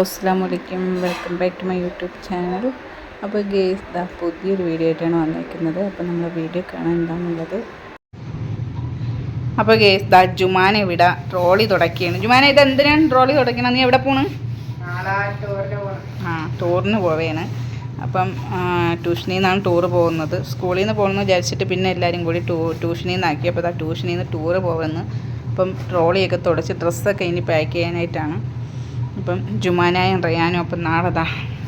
അസ്സാം വലൈക്കും welcome back to my YouTube channel. അപ്പോൾ ഗേസ് ദാ പുതിയൊരു വീഡിയോ ആയിട്ടാണ് വന്നിരിക്കുന്നത് അപ്പോൾ നമ്മൾ വീഡിയോ കാണാൻ എന്താണെന്നുള്ളത് അപ്പോൾ ഗേസ് ദാ ജുമാന ഇവിടെ ട്രോളി തുടക്കിയാണ്. ജുമാന ഇത് എന്തിനാണ് ട്രോളി തുടക്കണം നീ എവിടെ പോണ്? ആ ടൂറിന് പോവേണ്. അപ്പം ട്യൂഷനിൽ നിന്നാണ് ടൂറ് പോകുന്നത്. സ്കൂളിൽ നിന്ന് പോകണമെന്ന് വിചാരിച്ചിട്ട് പിന്നെ എല്ലാവരും കൂടി ടൂ ട്യൂഷനിൽ നിന്നാക്കി അപ്പോൾ ദാ ട്യൂഷനിൽ നിന്ന് ടൂറ് പോകുമെന്ന് അപ്പം ട്രോളിയൊക്കെ തുടച്ച് ഡ്രസ്സൊക്കെ ഇനി പാക്ക് ചെയ്യാനായിട്ടാണ്. അപ്പം ജുമാനായും റയാനും അപ്പം നാളെ ദാ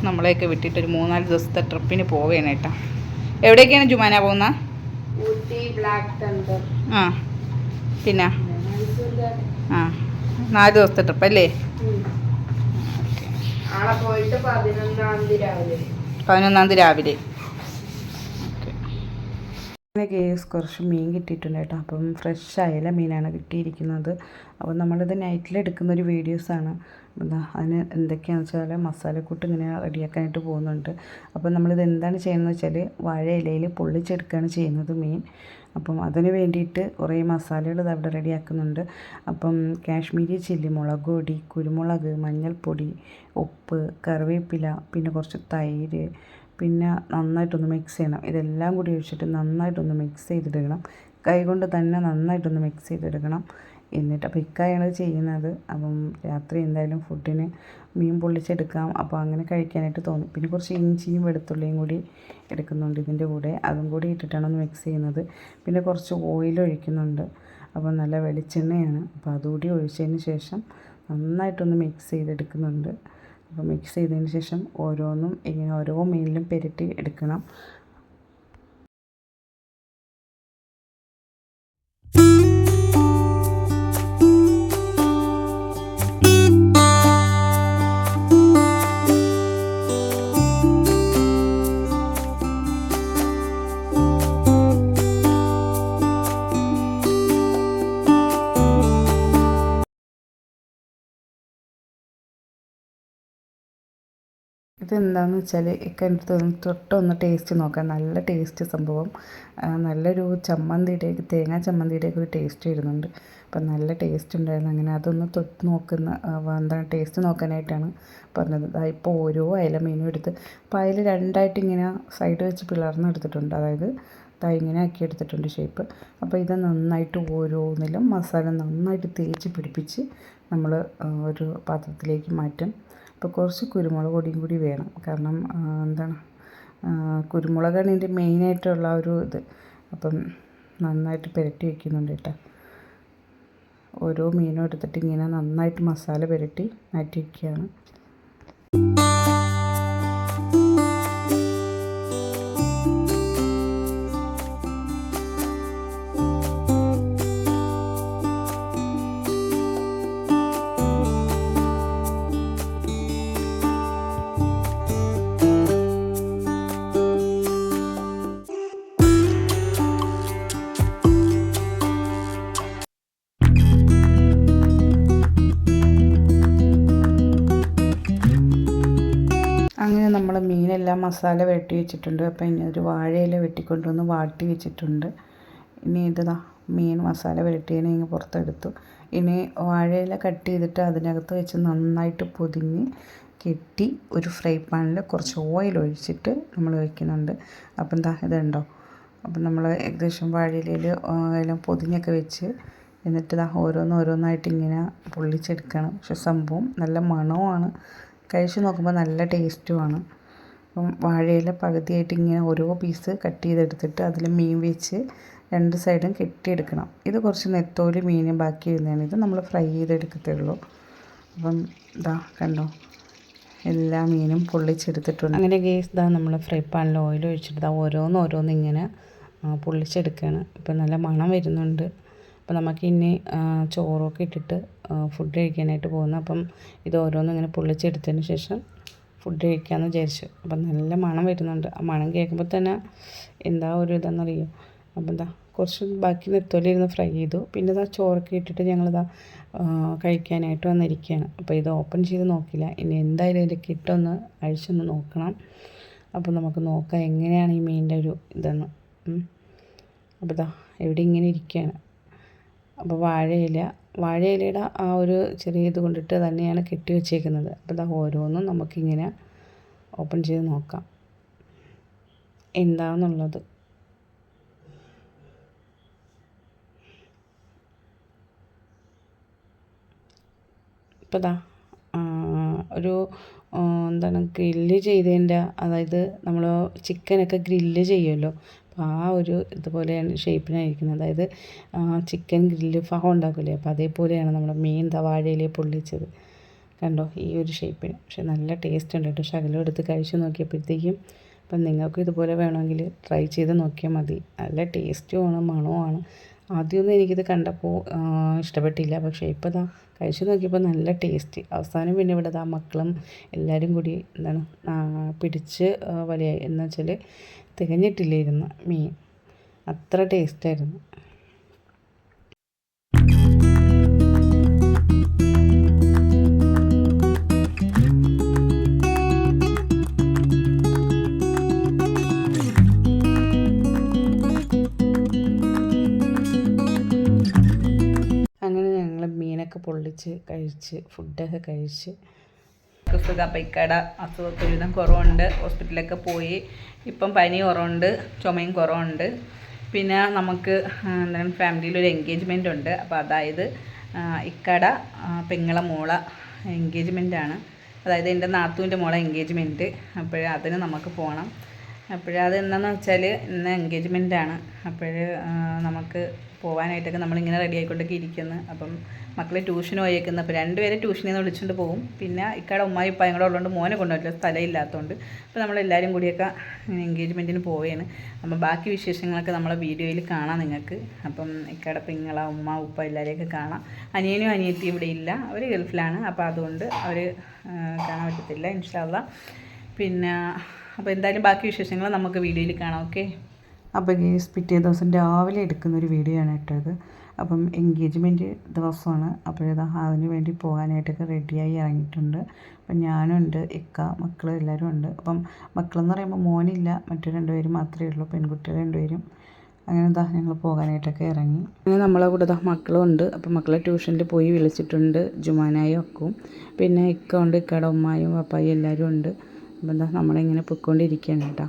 നമ്മളെയൊക്കെ വിട്ടിട്ട് ഒരു മൂന്നാൽ ദിവസത്തെ ട്രിപ്പിന് പോവുകയാണ് കേട്ടോ. എവിടേക്കാണ് ജുമാന പോകുന്ന? ആ പിന്നെ? ആ നാല് ദിവസത്തെ ട്രിപ്പ് അല്ലേ? പതിനൊന്നാം തീയതി രാവിലെ. കേസ് കുറച്ച് മീൻ കിട്ടിയിട്ടുണ്ട് കേട്ടോ. അപ്പം ഫ്രഷ് അയല മീനാണ് കിട്ടിയിരിക്കുന്നത്. അപ്പം നമ്മളിത് നൈറ്റിൽ എടുക്കുന്ന ഒരു വീഡിയോസാണ് അതിന് എന്തൊക്കെയാണെന്ന് വെച്ചാൽ മസാലക്കൂട്ട് ഇങ്ങനെ റെഡിയാക്കാനായിട്ട് പോകുന്നുണ്ട്. അപ്പോൾ നമ്മളിത് എന്താണ് ചെയ്യുന്നത് വെച്ചാൽ വാഴ ഇലയിൽ പൊള്ളിച്ചെടുക്കുകയാണ് ചെയ്യുന്നത് മെയിൻ അപ്പം അതിന് വേണ്ടിയിട്ട് കുറേ മസാലകൾ ഇത് അവിടെ റെഡിയാക്കുന്നുണ്ട്. അപ്പം കാശ്മീരി ചില്ലി മുളക് പൊടി കുരുമുളക് മഞ്ഞൾപ്പൊടി ഉപ്പ് കറിവേപ്പില പിന്നെ കുറച്ച് തൈര് പിന്നെ നന്നായിട്ടൊന്ന് മിക്സ് ചെയ്യണം. ഇതെല്ലാം കൂടി ഒഴിച്ചിട്ട് നന്നായിട്ടൊന്ന് മിക്സ് ചെയ്തിടണം. കൈകൊണ്ട് തന്നെ നന്നായിട്ടൊന്ന് മിക്സ് ചെയ്തെടുക്കണം. എന്നിട്ട് അപ്പോൾ ഇക്കായാണ് ചെയ്യുന്നത്. അപ്പം രാത്രി എന്തായാലും ഫുഡിന് മീൻ പൊള്ളിച്ചെടുക്കാം. അപ്പോൾ അങ്ങനെ കഴിക്കാനായിട്ട് തോന്നി. പിന്നെ കുറച്ച് ഇഞ്ചിയും വെളുത്തുള്ളിയും കൂടി എടുക്കുന്നുണ്ട് ഇതിന്റെ കൂടെ. അതും കൂടി ഇട്ടിട്ടാണ് ഒന്ന് മിക്സ് ചെയ്യുന്നത്. പിന്നെ കുറച്ച് ഓയിൽ ഒഴിക്കുന്നുണ്ട്. അപ്പോൾ നല്ല വെളിച്ചെണ്ണയാണ്. അപ്പോൾ അതുകൂടി ഒഴിച്ചതിന് ശേഷം നന്നായിട്ടൊന്ന് മിക്സ് ചെയ്തെടുക്കുന്നുണ്ട്. അപ്പോൾ മിക്സ് ചെയ്തതിന് ശേഷം ഓരോന്നും ഇങ്ങനെ ഓരോ മീനിലും പെരട്ടി എടുക്കണം. ഇതെന്താണെന്ന് വെച്ചാൽ ഒക്കെ എടുത്ത് തൊട്ടൊന്ന് ടേസ്റ്റ് നോക്കാം. നല്ല ടേസ്റ്റ് സംഭവം. നല്ലൊരു ചമ്മന്തിയുടെ തേങ്ങാ ചമ്മന്തിയുടെയൊക്കെ ഒരു ടേസ്റ്റ് വരുന്നുണ്ട്. അപ്പം നല്ല ടേസ്റ്റ് ഉണ്ടായിരുന്നു. അങ്ങനെ അതൊന്ന് തൊട്ട് നോക്കുന്ന എന്താണ് ടേസ്റ്റ് നോക്കാനായിട്ടാണ് പറഞ്ഞത്. ഇപ്പോൾ ഓരോ അയല മീനും എടുത്ത് അപ്പോൾ അതിൽ രണ്ടായിട്ട് ഇങ്ങനെ സൈഡ് വെച്ച് പിളർന്നെടുത്തിട്ടുണ്ട് അതായത് ദാ ഇങ്ങനെ ആക്കി എടുത്തിട്ടുണ്ട് ഷേപ്പ് അപ്പോൾ ഇത് നന്നായിട്ട് ഓരോന്നിലും മസാല നന്നായിട്ട് തേച്ച് പിടിപ്പിച്ച് നമ്മൾ ഒരു പാത്രത്തിലേക്ക് മാറ്റും അപ്പോൾ കുറച്ച് കുരുമുളക് പൊടിയും കൂടി വേണം. കാരണം എന്താണ് കുരുമുളകാണ് ഇതിന്റെ മെയിനായിട്ടുള്ള ഒരു ഇത്. അപ്പം നന്നായിട്ട് പുരട്ടി വയ്ക്കുന്നുണ്ട് കേട്ടോ. ഓരോ മീനും എടുത്തിട്ട് ഇങ്ങനെ നന്നായിട്ട് മസാല പുരട്ടി മാറ്റി വയ്ക്കുകയാണ് മസാല വെട്ടി വെച്ചിട്ടുണ്ട്. അപ്പോൾ ഇനി ഒരു വാഴയില വെട്ടിക്കൊണ്ടുവന്ന് വാട്ടി വെച്ചിട്ടുണ്ട്. ഇനി ഇതാ മീൻ മസാല വെട്ടിയതിനെ ഇങ്ങനെ പുറത്തെടുത്തു. ഇനി വാഴയില കട്ട് ചെയ്തിട്ട് അതിനകത്ത് വെച്ച് നന്നായിട്ട് പൊതിഞ്ഞ് കെട്ടി ഒരു ഫ്രൈ പാനിൽ കുറച്ച് ഓയിൽ ഒഴിച്ചിട്ട് നമ്മൾ വയ്ക്കുന്നുണ്ട് അപ്പം എന്താ ഇതുണ്ടോ അപ്പം നമ്മൾ ഏകദേശം വാഴയിലയിൽ എല്ലാം പൊതിഞ്ഞൊക്കെ വെച്ച് എന്നിട്ട് ഇതാ ഓരോന്ന് ഓരോന്നായിട്ട് ഇങ്ങനെ പൊള്ളിച്ചെടുക്കണം. പക്ഷെ സംഭവം നല്ല മണവുമാണ് കഴിച്ച് നോക്കുമ്പോൾ നല്ല ടേസ്റ്റുമാണ്. അപ്പം വാഴയില പകുതിയായിട്ട് ഇങ്ങനെ ഓരോ പീസ് കട്ട് ചെയ്തെടുത്തിട്ട് അതിൽ മീൻ വെച്ച് രണ്ട് സൈഡും കെട്ടിയെടുക്കണം. ഇത് കുറച്ച് നെത്തോലി മീനും ബാക്കി വരുന്നതാണ്. ഇത് നമ്മൾ ഫ്രൈ ചെയ്തെടുക്കത്തുള്ളൂ അപ്പം ഇതാ കണ്ടോ എല്ലാ മീനും പൊള്ളിച്ചെടുത്തിട്ടുണ്ട്. അങ്ങനെ ഗേസ് ഇതാ നമ്മൾ ഫ്രൈ പാനിൽ ഓയിൽ ഒഴിച്ചിട്ട് ഇതാ ഓരോന്ന് ഓരോന്ന് ഇങ്ങനെ പൊള്ളിച്ചെടുക്കുകയാണ്. ഇപ്പം നല്ല മണം വരുന്നുണ്ട്. അപ്പം നമുക്ക് ഇനി ചോറൊക്കെ ഇട്ടിട്ട് ഫുഡ് കഴിക്കാനായിട്ട് പോകുന്നു അപ്പം ഇത് ഓരോന്നും ഇങ്ങനെ പൊള്ളിച്ചെടുത്തതിന് ശേഷം ഫുഡ് കഴിക്കാമെന്ന് വിചാരിച്ചു. അപ്പം നല്ല മണം വരുന്നുണ്ട്. ആ മണം കേൾക്കുമ്പോൾ തന്നെ എന്താ ഒരു ഇതെന്നറിയോ? അപ്പം എന്താ കുറച്ച് ബാക്കി നെത്തോലിരുന്ന് ഫ്രൈ ചെയ്തു. പിന്നെ ഇതാ ചോറൊക്കെ ഇട്ടിട്ട് ഞങ്ങളിതാ കഴിക്കാനായിട്ട് വന്നിരിക്കുകയാണ്. അപ്പോൾ ഇത് ഓപ്പൺ ചെയ്ത് നോക്കില്ല. ഇനി എന്തായാലും ഇതിന്റെ കിട്ടൊന്ന് അഴിച്ചൊന്ന് നോക്കണം. അപ്പോൾ നമുക്ക് നോക്കാം എങ്ങനെയാണ് ഈ മീനിന്റെ ഒരു ഇതെന്ന്. അപ്പോൾ ഇതാ എവിടെ ഇങ്ങനെ ഇരിക്കുകയാണ്. അപ്പോൾ വാഴയില വാഴയിലയുടെ ആ ഒരു ചെറിയ ഇത് കൊണ്ടിട്ട് തന്നെയാണ് കെട്ടി വെച്ചേക്കുന്നത്. അപ്പോൾ ഇതാ ഓരോന്നും നമുക്കിങ്ങനെ ഓപ്പൺ ചെയ്ത് നോക്കാം. എന്താണെന്നുള്ളത് ഇപ്പോൾ ദാ ഒരു എന്താണ് ഗ്രില്ല് ചെയ്തതിന്റെ അതായത് നമ്മൾ ചിക്കനൊക്കെ ഗ്രില്ല് ചെയ്യുമല്ലോ. അപ്പോൾ ആ ഒരു ഇതുപോലെയാണ് ഷേപ്പിനായിരിക്കുന്നത്. അതായത് ചിക്കൻ ഗ്രില്ല് ഫഹ ഉണ്ടാക്കില്ലേ അപ്പോൾ അതേപോലെയാണ് നമ്മൾ മീൻ വാഴയിലെ പൊള്ളിച്ചത്. കണ്ടോ? ഈ ഒരു ഷേപ്പിന്. പക്ഷെ നല്ല ടേസ്റ്റ് ഉണ്ട് കേട്ടോ. ശകലം എടുത്ത് കഴിച്ച് നോക്കിയപ്പോഴത്തേക്കും അപ്പം നിങ്ങൾക്ക് ഇതുപോലെ വേണമെങ്കിൽ ട്രൈ ചെയ്ത് നോക്കിയാൽ മതി. നല്ല ടേസ്റ്റുമാണ് മണവുമാണ് ആദ്യമൊന്നും എനിക്കിത് കണ്ടപ്പോൾ ഇഷ്ടപ്പെട്ടില്ല. പക്ഷേ ഇപ്പോൾ ഇതാ കഴിച്ചു നോക്കിയപ്പോൾ നല്ല ടേസ്റ്റ്. അവസാനം പിന്നെ ഇവിടെ ഇതാ മക്കളും എല്ലാവരും കൂടി എന്താണ് പിടിച്ച് വലിയ എന്ന് വെച്ചാൽ തികഞ്ഞിട്ടില്ലായിരുന്നു മീൻ. അത്ര ടേസ്റ്റായിരുന്നു മീനൊക്കെ പൊള്ളിച്ച് കഴിച്ച് ഫുഡൊക്കെ കഴിച്ച്. സുഖ പൈക്കട അസുഖമൊക്കെ ഒരുവിധം കുറവുണ്ട്. ഹോസ്പിറ്റലിലൊക്കെ പോയി. ഇപ്പം പനി കുറവുണ്ട് ചുമയും കുറവുണ്ട്. പിന്നെ നമുക്ക് എന്താണ് ഫാമിലിയിൽ ഒരു എൻഗേജ്മെന്റ് ഉണ്ട്. അപ്പോൾ അതായത് ഇക്കട പെങ്ങളെ മോള ആണ്. അതായത് എന്റെ നാത്തൂന്റെ മോളെ എൻഗേജ്മെന്റ് അപ്പോൾ അതിന് നമുക്ക് പോകണം അപ്പോഴത് എന്താണെന്ന് വെച്ചാൽ ഇന്ന് എൻഗേജ്മെന്റാണ് അപ്പോൾ നമുക്ക് പോകാനായിട്ടൊക്കെ നമ്മളിങ്ങനെ റെഡി ആയിക്കൊണ്ടൊക്കെ ഇരിക്കുന്നു. അപ്പം മക്കൾ ട്യൂഷന് പോയേക്കുന്നു. അപ്പോൾ രണ്ടുപേരെ ട്യൂഷനിൽ നിന്ന് വിളിച്ചുകൊണ്ട് പോകും പിന്നെ ഇക്കാടെ ഉമ്മായി ഉപ്പായും കൂടെ ഉള്ളതുകൊണ്ട് മോനെ കൊണ്ടുവരില്ല സ്ഥലമില്ലാത്തതുകൊണ്ട് അപ്പോൾ നമ്മളെല്ലാവരും കൂടിയൊക്കെ എൻഗേജ്മെന്റിന് പോവുകയാണ് അപ്പം ബാക്കി വിശേഷങ്ങളൊക്കെ നമ്മളെ വീഡിയോയിൽ കാണാം നിങ്ങൾക്ക് അപ്പം ഇക്കാടെ പെങ്ങള ഉമ്മ ഉപ്പ എല്ലാവരെയൊക്കെ കാണാം. അനിയനും അനിയത്തിയും ഇവിടെ ഇല്ല. അവർ ഗൾഫിലാണ്. അപ്പോൾ അതുകൊണ്ട് അവർ കാണാൻ പറ്റത്തില്ല. ഇൻഷാല്ല പിന്നെ അപ്പോൾ എന്തായാലും ബാക്കി വിശേഷങ്ങൾ നമുക്ക് വീഡിയോയിൽ കാണാം ഓക്കെ? അപ്പോൾ ഗേസ് പിറ്റേ ദിവസം രാവിലെ എടുക്കുന്ന ഒരു വീഡിയോ ആണ് കേട്ടോ ഇത് അപ്പം എൻഗേജ്മെന്റ് ദിവസമാണ്. അപ്പോഴേതാ അതിന് വേണ്ടി പോകാനായിട്ടൊക്കെ റെഡിയായി ഇറങ്ങിയിട്ടുണ്ട്. അപ്പം ഞാനും ഉണ്ട് ഇക്ക മക്കൾ എല്ലാവരും ഉണ്ട്. അപ്പം മക്കളെന്ന് പറയുമ്പോൾ മോനില്ല മറ്റു രണ്ടുപേരും മാത്രമേ ഉള്ളൂ പെൺകുട്ടികൾ രണ്ടുപേരും അങ്ങനെ എന്താ ഞങ്ങൾ പോകാനായിട്ടൊക്കെ ഇറങ്ങി. അങ്ങനെ നമ്മളെ കൂടെ ഇതാ മക്കളും ഉണ്ട്. അപ്പം മക്കളെ ട്യൂഷനിൽ പോയി വിളിച്ചിട്ടുണ്ട് ജുമാനായും ഒക്കും പിന്നെ ഇക്ക ഉണ്ട് ഇക്കയുടെ ഉമ്മായും പപ്പായും എല്ലാവരും ഉണ്ട്. അപ്പം എന്താ നമ്മളിങ്ങനെ പൊയ്ക്കൊണ്ടിരിക്കുകയാണ് കേട്ടോ.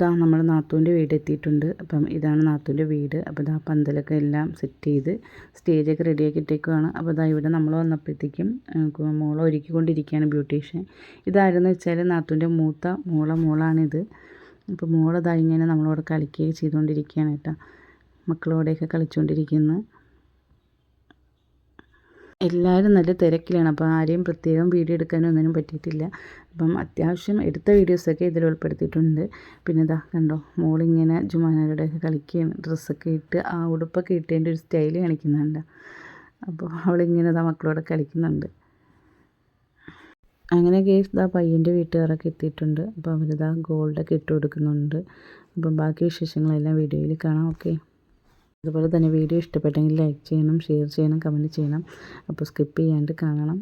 ഇതാ നമ്മൾ നാത്തൂന്റെ വീട് എത്തിയിട്ടുണ്ട് അപ്പം ഇതാണ് നാത്തൂന്റെ വീട്. അപ്പോൾ ഇതാ പന്തലൊക്കെ എല്ലാം സെറ്റ് ചെയ്ത് സ്റ്റേജൊക്കെ റെഡിയാക്കി ഇട്ടേക്കുവാണ്. അപ്പോൾ ഇതാ ഇവിടെ നമ്മൾ വന്നപ്പോഴത്തേക്കും മോളെ ഒരുക്കിക്കൊണ്ടിരിക്കുകയാണ് ബ്യൂട്ടീഷ്യൻ. ഇതായിരുന്നു വെച്ചാൽ നാത്തൂന്റെ മൂത്ത മോള മോളാണിത്. അപ്പോൾ മോളതാ ഇങ്ങനെ നമ്മളോട് കളിക്കുകയൊക്കെ ചെയ്തുകൊണ്ടിരിക്കുകയാണ് കേട്ടോ. മക്കളോടെയൊക്കെ കളിച്ചുകൊണ്ടിരിക്കുന്നു. എല്ലാവരും നല്ല തിരക്കിലാണ്. അപ്പോൾ ആരെയും പ്രത്യേകം വീഡിയോ എടുക്കാനോ ഒന്നിനും പറ്റിയിട്ടില്ല. അപ്പം അത്യാവശ്യം എടുത്ത വീഡിയോസൊക്കെ ഇതിൽ ഉൾപ്പെടുത്തിയിട്ടുണ്ട്. പിന്നെ ഇതാ കണ്ടോ മോളിങ്ങനെ ജുമാനയുടെയൊക്കെ കളിക്കുകയാണ് ഡ്രസ്സൊക്കെ ഇട്ട് ആ ഉടുപ്പൊക്കെ ഇട്ടതിന്റെ ഒരു സ്റ്റൈൽ കാണിക്കുന്നുണ്ട്. അപ്പോൾ അവളിങ്ങനെ ഇതാ മക്കളോട് കളിക്കുന്നുണ്ട്. അങ്ങനെ കേസ് ഇതാ പയ്യന്റെ വീട്ടുകാരൊക്കെ എത്തിയിട്ടുണ്ട്. അപ്പോൾ അവരിതാ ഗോൾഡൊക്കെ ഇട്ട് കൊടുക്കുന്നുണ്ട്. അപ്പം ബാക്കി വിശേഷങ്ങളെല്ലാം വീഡിയോയിൽ കാണാം. ഓക്കെ. അതുപോലെ തന്നെ വീഡിയോ ഇഷ്ടപ്പെട്ടെങ്കിൽ ലൈക്ക് ചെയ്യണം ഷെയർ ചെയ്യണം കമന്റ് ചെയ്യണം. അപ്പോൾ സ്കിപ്പ് ചെയ്യാണ്ട് കാണണം.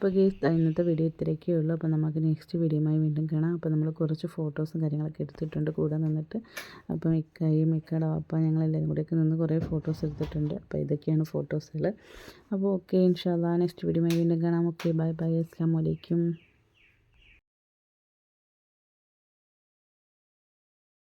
അപ്പോൾ ഗേസ് ഇന്നത്തെ വീഡിയോ ഇത്രയൊക്കെ ഉള്ളൂ. അപ്പോൾ നമുക്ക് നെക്സ്റ്റ് വീഡിയോയുമായി വീണ്ടും കാണാം. അപ്പോൾ നമ്മൾ കുറച്ച് ഫോട്ടോസും കാര്യങ്ങളൊക്കെ എടുത്തിട്ടുണ്ട് കൂടെ നിന്നിട്ട്. അപ്പോൾ മിക്കായും മിക്കയുടെ വാപ്പ ഞങ്ങളെല്ലാവരും കൂടെയൊക്കെ നിന്ന് കുറേ ഫോട്ടോസ് എടുത്തിട്ടുണ്ട്. അപ്പോൾ ഇതൊക്കെയാണ് ഫോട്ടോസുകൾ അപ്പോൾ ഓക്കെ ഇൻഷാല്ലാ നെക്സ്റ്റ് വീഡിയോയുമായി വീണ്ടും കാണാം. ഓക്കെ ബൈ ബൈ അസ്സാം വലൈക്കും